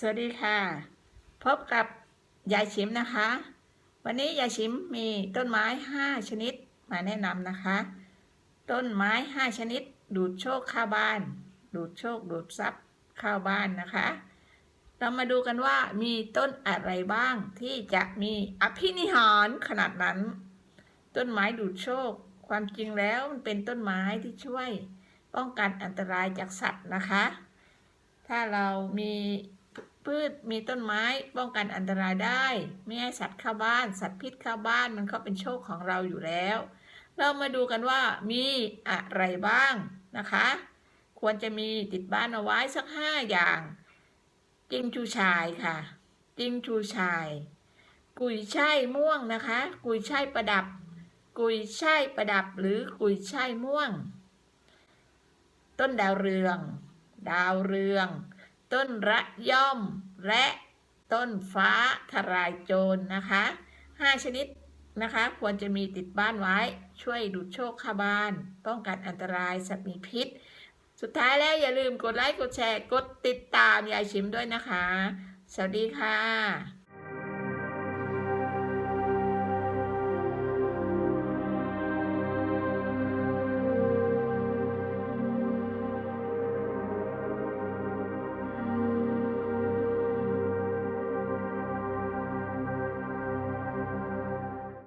สวัสดีค่ะ พบกับยายชิมนะคะ วันนี้ยายชิมมีต้นไม้ 5 ชนิดมาแนะนำนะคะ ต้นไม้ 5 ชนิด ดูดโชคเข้าบ้าน ดูดโชคดูดทรัพย์เข้าบ้านนะคะ เรามาดูกันว่ามีต้นอะไรบ้างที่จะมีอภินิหารขนาดนั้น ต้นไม้ดูดโชค ความจริงแล้วมันเป็นต้นไม้ที่ช่วยป้องกันอันตรายจากสัตว์นะคะ ถ้าเรามี พืชมีต้นไม้ป้องกันอันตรายได้ ไม่ให้สัตว์เข้าบ้าน สัตว์พิษเข้าบ้านมันก็เป็นโชคของเราอยู่แล้ว เรามาดูกันว่ามีอะไรบ้างนะคะ ควรจะมีติดบ้านเอาไว้สักห้าอย่างจิงชูชายค่ะจิงชูชาย กุยช่ายม่วงนะคะ กุยช่ายประดับ กุยช่ายประดับหรือกุยช่ายม่วง ต้นดาวเรือง ดาวเรือง ต้นระย่อม และต้นฟ้าทลายโจรนะคะห้าชนิดนะคะ ควรจะมีติดบ้านไว้ ช่วยดูดโชคข้าบ้าน ป้องกันอันตรายสัตว์มีพิษ สุดท้ายแล้วอย่าลืมกดไลค์ กดแชร์ กดติดตามยายชิมด้วยนะคะ สวัสดีค่ะ